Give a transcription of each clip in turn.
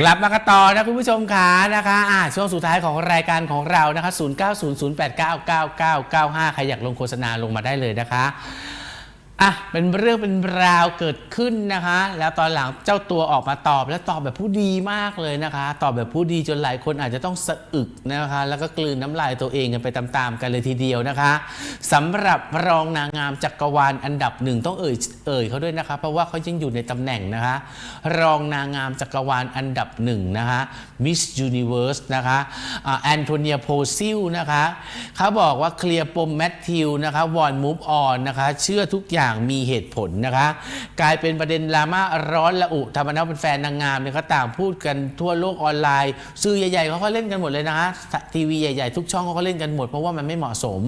กลับมากันต่อนะคุณผู้ชมขานะคะอ่าช่วงสุดท้ายของรายการของเรานะคะ 0900899995 ใครอยากลงโฆษณาลงมาได้เลยนะคะ อะเป็นเรื่องเป็นราวเกิดขึ้นนะคะ แล้วตอนหลังเจ้าตัวออกมาตอบและตอบแบบผู้ดีมากเลยนะคะ ตอบแบบผู้ดีจนหลายคนอาจจะต้องสะอึกนะคะ แล้วก็กลืนน้ำลายตัวเองกันไปตามๆกันเลยทีเดียวนะคะสำหรับรองนางงามจักรวาลอันดับหนึ่งต้องเอ่ยเอ่ยเขาด้วยนะคะ เพราะว่าเขายังอยู่ในตำแหน่งนะคะ รองนางงามจักรวาลอันดับหนึ่งนะคะ Miss Universe นะคะแอนโทเนียโพซิลนะคะเขาบอกว่าเคลียร์ปมแมทธิวนะคะวอนมูฟออนนะคะเชื่อทุกอย่างมีเหตุผลนะคะ กลายเป็นประเด็นดราม่าร้อนระอุทำเอาเป็นแฟนนางงามเนี่ยเขาต่างพูดกันทั่วโลกออนไลน์ สื่อใหญ่ๆเขาก็เล่นกันหมดเลยนะคะทีวีใหญ่ๆ ทุกช่องเขาก็เล่นกันหมดเพราะว่ามันไม่เหมาะสม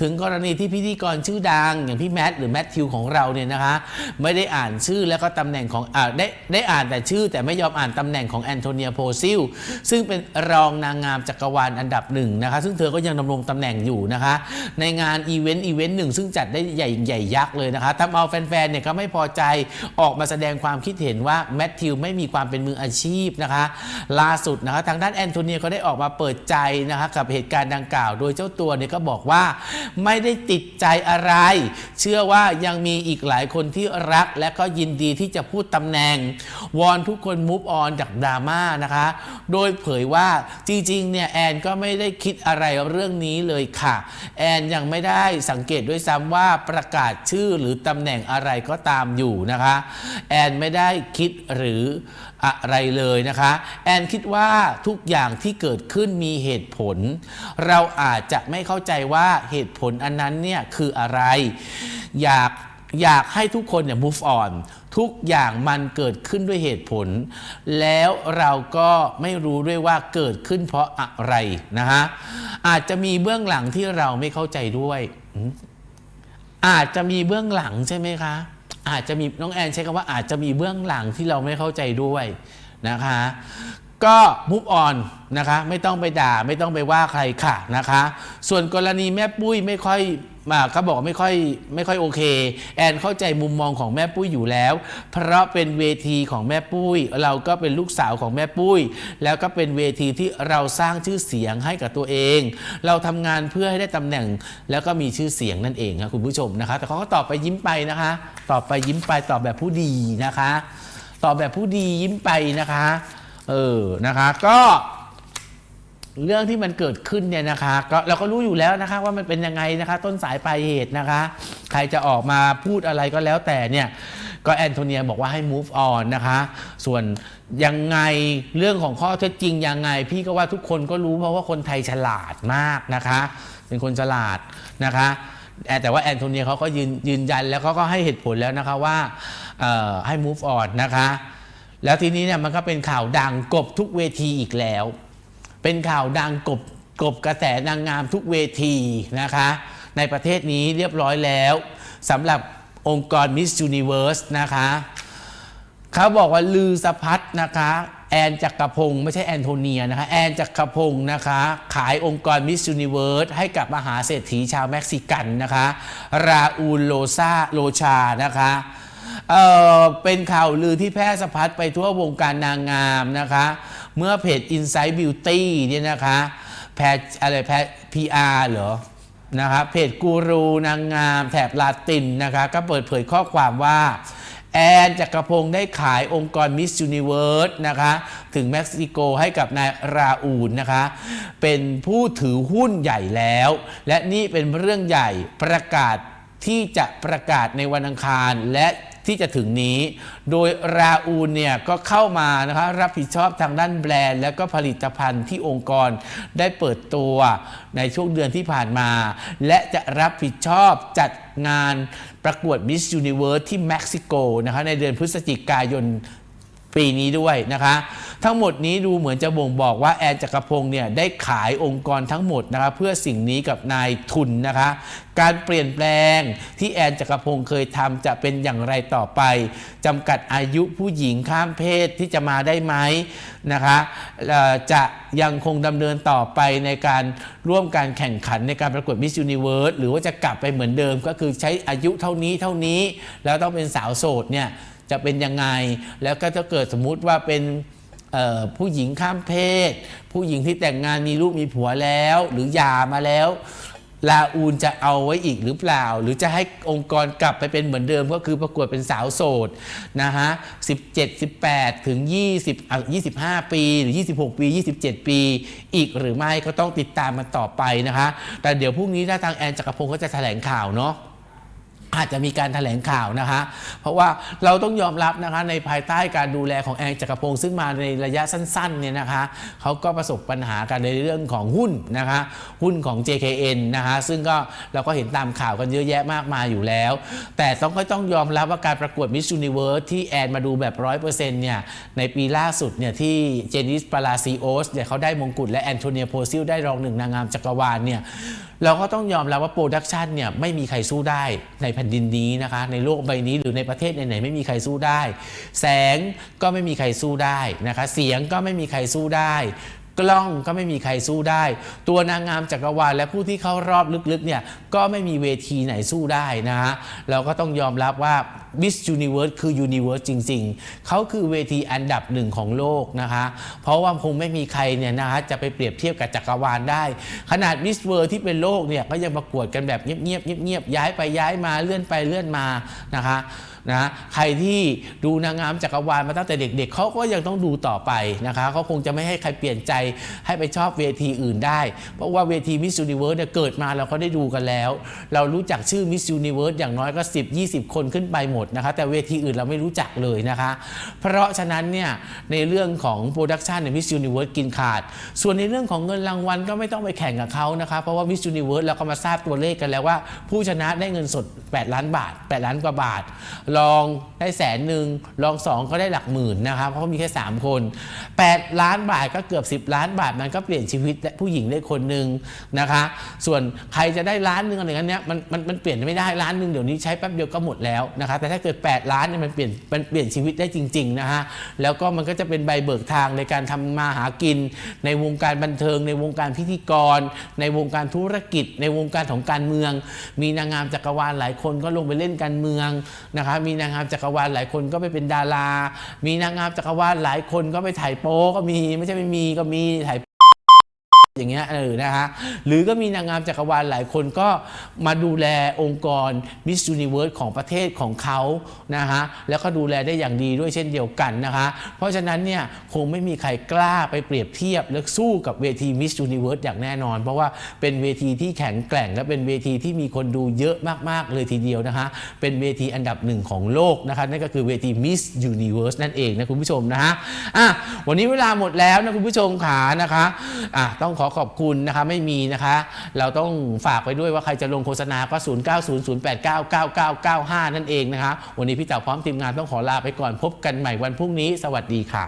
ถึงกรณีที่พิธีกรชื่อดัง อย่างพี่แมทหรือแมทธิวของเราเนี่ยนะคะไม่ได้อ่านชื่อแล้วก็ตำแหน่งของอ่าได้ได้อ่านแต่ชื่อ แต่ไม่ยอมอ่านตำแหน่งของแอนโทเนียโพซิลซึ่งเป็นรองนางงามจักรวาลอันดับหนึ่งนะคะซึ่งเธอก็ยังดำรงตำแหน่งอยู่นะคะ ในงานอีเวนต์อีเวนต์หนึ่งซึ่งจัดได้ใหญ่ใหญ่ยักษ์เลยนะคะทำเอาแฟนๆเนี่ยก็ไม่พอใจออกมาแสดงความคิดเห็นว่าแมทธิวไม่มีความเป็นมืออาชีพนะคะล่าสุดนะคะทางด้านแอนโทเนียก็ได้ออกมาเปิดใจนะคะกับเหตุการณ์ดังกล่าว โดยเจ้าตัวเนี่ยก็บอกว่าไม่ได้ติดใจอะไร เชื่อว่ายังมีอีกหลายคนที่รักและก็ยินดีที่จะพูดตำแหน่ง วอนทุกคนมูฟออนจากดราม่านะคะ โดยเผยว่าจริงๆเนี่ยแอนก็ไม่ได้คิดอะไรเรื่องนี้เลยค่ะ แอนยังไม่ได้สังเกตด้วยซ้ำว่าประกาศชื่อหรือตำแหน่งอะไรก็ตามอยู่นะคะ แอนไม่ได้คิดหรืออะไรเลยนะคะ แอนคิดว่าทุกอย่างที่เกิดขึ้นมีเหตุผล เราอาจจะไม่เข้าใจว่าเหตุผลอันนั้นเนี่ยคืออะไร อยากอยากให้ทุกคนเนี่ย move on ทุกอย่างมันเกิดขึ้นด้วยเหตุผล แล้วเราก็ไม่รู้ด้วยว่าเกิดขึ้นเพราะอะไรนะฮะอาจจะมีเบื้องหลังที่เราไม่เข้าใจด้วย อาจจะมีเบื้องหลังใช่ไหมคะ อาจจะมีน้องแอนใช้คำว่าอาจจะมีเบื้องหลังที่เราไม่เข้าใจด้วยนะคะ ก็มุฟออนนะคะ ไม่ต้องไปด่าไม่ต้องไปว่าใครค่ะนะคะ ส่วนกรณีแม่ปุ้ยไม่ค่อย มาเขาบอกไม่ค่อยไม่ค่อยโอเค แอนเข้าใจมุมมองของแม่ปุ้ยอยู่แล้ว เพราะเป็นเวทีของแม่ปุ้ย เราก็เป็นลูกสาวของแม่ปุ้ย แล้วก็เป็นเวทีที่เราสร้างชื่อเสียงให้กับตัวเอง เราทำงานเพื่อให้ได้ตำแหน่ง แล้วก็มีชื่อเสียงนั่นเองครับคุณผู้ชมนะคะ แต่เขาก็ตอบไปยิ้มไปนะคะ ตอบไปยิ้มไปตอบแบบผู้ดีนะคะ ตอบแบบผู้ดียิ้มไปนะคะ เออนะคะก็ เรื่องที่มันเกิดขึ้นเนี่ยนะคะก็เราก็รู้อยู่แล้วนะคะว่ามันเป็นยังไงนะคะ ต้นสายปลายเหตุนะคะ ใครจะออกมาพูดอะไรก็แล้วแต่เนี่ยก็แอนโทเนียบอกว่าให้ move on นะคะ ส่วนยังไงเรื่องของข้อเท็จจริงยังไง พี่ก็ว่าทุกคนก็รู้เพราะว่าคนไทยฉลาดมากนะคะ เป็นคนฉลาดนะคะแต่ว่าแอนโทเนียเขาก็ยืนยืนยันแล้วเขาก็ให้เหตุผลแล้วนะคะว่าให้ move on นะคะ แล้วทีนี้เนี่ยมันก็เป็นข่าวดังกบทุกเวทีอีกแล้ว เป็นข่าวดังกบกบกระแสนางงามทุกเวทีนะคะ ในประเทศนี้เรียบร้อยแล้วสำหรับองค์กร Miss Universe นะคะ เขาบอกว่าลือสะพัดนะคะ แอนจักรพงศ์ไม่ใช่แอนโทเนียนะคะ แอนจักรพงศ์นะคะ ขายองค์กร Miss Universe ให้กับมหาเศรษฐีชาวเม็กซิกันนะคะ ราอูลโลซาโลชานะคะเเป็นข่าวลือที่แพร่สะพัดไปทั่ววงการนางงามนะคะ เมื่อเพจ Inside Beauty เนี่ยนะคะแพทอะไรแพท PR เหรอนะครับเพจกูรูนางงามแถบลาตินนะคะก็เปิดเผยข้อความว่าแอนจักรพงศ์ได้ขายองค์กร Miss Universe นะคะ ถึงเม็กซิโกให้กับนายราอูนนะคะ เป็นผู้ถือหุ้นใหญ่แล้ว และนี่เป็นเรื่องใหญ่ประกาศที่จะประกาศในวันอังคารและ ที่จะถึงนี้ โดยราอูนเนี่ยก็เข้ามานะคะรับผิดชอบทางด้านแบรนด์ และก็ผลิตภัณฑ์ที่องค์กรได้เปิดตัวในช่วงเดือนที่ผ่านมา และจะรับผิดชอบจัดงานประกวด Miss Universe ที่เม็กซิโกนะคะในเดือนพฤศจิกายนปีนี้ด้วยนะคะ ทั้งหมดนี้ดูเหมือนจะบ่งบอกว่าแอนจักรพงศ์เนี่ยได้ขายองค์กรทั้งหมดนะคะเพื่อสิ่งนี้กับนายทุนนะคะ การเปลี่ยนแปลงที่แอนจักรพงศ์เคยทำจะเป็นอย่างไรต่อไปจำกัดอายุผู้หญิงข้ามเพศที่จะมาได้ไหมนะคะจะยังคงดำเนินต่อไปในการร่วมการแข่งขันในการประกวด Miss Universe หรือว่าจะกลับไปเหมือนเดิม ก็คือใช้อายุเท่านี้เท่านี้ แล้วต้องเป็นสาวโสดเนี่ยจะเป็นยังไงแล้วก็ถ้าเกิดสมมุติว่าเป็น ผู้หญิงข้ามเพศ ผู้หญิงที่แต่งงานมีลูกมีผัวแล้ว หรือหย่ามาแล้วลาอูนจะเอาไว้อีกหรือเปล่า หรือจะให้องค์กรกลับไปเป็นเหมือนเดิมก็คือประกวดเป็นสาวโสดนะฮะ17 18 ถึง 20อะ25 ปี หรือ 26 ปี 27 ปี อีกหรือไม่ก็ต้องติดตามมันต่อไปนะคะ แต่เดี๋ยวพรุ่งนี้ถ้าทางแอนจักรพงศ์ก็จะแถลงข่าวเนาะ อาจจะมีการแถลงข่าวนะคะ เพราะว่าเราต้องยอมรับนะคะในภายใต้การดูแลของแองจักรพงศ์ซึ่งมาในระยะสั้นๆเนี่ยนะคะเขาก็ประสบปัญหากันในเรื่องของหุ้นนะคะหุ้นของ JKN นะคะซึ่งก็เราก็เห็นตามข่าวกันเยอะแยะมากมายอยู่แล้ว แต่ต้องก็ต้องยอมรับว่าการประกวด Miss Universe ที่แอนมาดูแบบร้อยเปอร์เซ็นต์เนี่ยในปีล่าสุดเนี่ยที่เจนิสปาลาซิโอสเนี่ยเขาได้มงกุฎและแอนโทเนียโพซิลได้รองหนึ่งนางงามจักรวาลเนี่ย เราก็ต้องยอมรับว่าโปรดักชันเนี่ยไม่มีใครสู้ได้ในแผ่นดินนี้นะคะ ในโลกใบนี้หรือในประเทศไหนๆไม่มีใครสู้ได้ แสงก็ไม่มีใครสู้ได้นะคะ เสียงก็ไม่มีใครสู้ได้ กล้องก็ไม่มีใครสู้ได้ ตัวนางงามจักรวาลและผู้ที่เข้ารอบลึกๆเนี่ยก็ไม่มีเวทีไหนสู้ได้นะฮะเราก็ต้องยอมรับว่า Miss Universe คือ Universe จริง ๆ เขาคือเวทีอันดับหนึ่งของโลกนะคะ เพราะว่าคงไม่มีใครเนี่ยนะฮะจะไปเปรียบเทียบกับจักรวาลได้ ขนาด Miss World ที่เป็นโลกเนี่ยก็ยังประกวดกันแบบเงียบๆเงียบๆย้ายไปย้ายมาเลื่อนไปเลื่อนมานะคะนะใครที่ดูนางงามจักรวาลมาตั้งแต่เด็กๆเขาก็ยังต้องดูต่อไปนะคะเขาคงจะไม่ให้ใครเปลี่ยนใจให้ไปชอบเวทีอื่นได้ เพราะว่าเวที Miss Universe เนี่ยเกิดมาเราก็ได้ดูกันแล้ว เรารู้จักชื่อ Miss Universe อย่างน้อยก็ 10 20 คนขึ้นไปหมดนะคะ แต่เวทีอื่นเราไม่รู้จักเลยนะคะ เพราะฉะนั้นเนี่ยในเรื่องของโปรดักชันใน Miss Universe กินขาด ส่วนในเรื่องของเงินรางวัลก็ไม่ต้องไปแข่งกับเขานะคะ เพราะว่า Miss Universe เราก็มาทราบตัวเลขกันแล้วว่า ผู้ชนะได้เงินสด 8 ล้านบาท 8 ล้านกว่าบาทรองได้แสนหนึ่งรองสองก็ได้หลักหมื่นนะคะเพราะว่ามีแค่ 3 คน 8 ล้านบาทก็เกือบ 10ล้านบาทมันก็เปลี่ยนชีวิตและผู้หญิงได้คนหนึ่งนะคะ ส่วนใครจะได้ล้านหนึ่งอะไรกันเนี้ยมันมันมันเปลี่ยนไม่ได้ล้านหนึ่งเดี๋ยวนี้ใช้แป๊บเดียวก็หมดแล้วนะคะแต่ถ้าเกิด 8 ล้านเนี่ยมันเปลี่ยนมันเปลี่ยนชีวิตได้จริงๆนะฮะแล้วก็มันก็จะเป็นใบเบิกทางในการทำมาหากิน ในวงการบันเทิง ในวงการพิธีกร ในวงการธุรกิจ ในวงการของการเมือง มีนางงามจักรวาลหลายคนก็ลงไปเล่นการเมืองนะคะมีนางงามจักรวาลหลายคนก็ไปเป็นดารา มีนางงามจักรวาลหลายคนก็ไปถ่ายโป๊ก็มีไม่ใช่ไม่มีก็มีถ่าย อย่างเงี้ยเออนะฮะหรือก็มีนางงามจักรวาลหลายคนก็มาดูแลองค์กร Miss Universe ของประเทศของเขานะฮะแล้วก็ดูแลได้อย่างดีด้วยเช่นเดียวกันนะคะ เพราะฉะนั้นเนี่ยคงไม่มีใครกล้าไปเปรียบเทียบและสู้กับเวที Miss Universe อย่างแน่นอน เพราะว่าเป็นเวทีที่แข็งแกร่ง และเป็นเวทีที่มีคนดูเยอะมากๆเลยทีเดียวนะคะเป็นเวทีอันดับหนึ่งของโลกนะคะนั่นก็คือเวที Miss Universe นั่นเองนะคุณผู้ชมนะฮะอะวันนี้เวลาหมดแล้วนะคุณผู้ชมขานะคะอะต้องขอขอบคุณนะคะไม่มีนะคะ เราต้องฝากไปด้วยว่าใครจะลงโฆษณาก็ 0900899995 นั่นเองนะคะ วันนี้พี่เต่าพร้อมทีมงานต้องขอลาไปก่อนพบกันใหม่วันพรุ่งนี้ สวัสดีค่ะ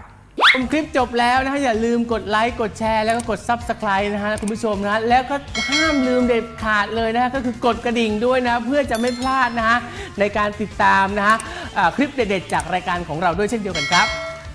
ชมคลิปจบแล้วนะคะอย่าลืมกดไลค์กดแชร์แล้วก็กด Subscribe นะฮะคุณผู้ชมนะแล้วก็ห้ามลืมเด็ดขาดเลยนะฮะก็คือกดกระดิ่งด้วยนะ เพื่อจะไม่พลาดนะฮะในการติดตามนะฮะคลิปเด็ดๆจากรายการของเราด้วยเช่นเดียวกันครับ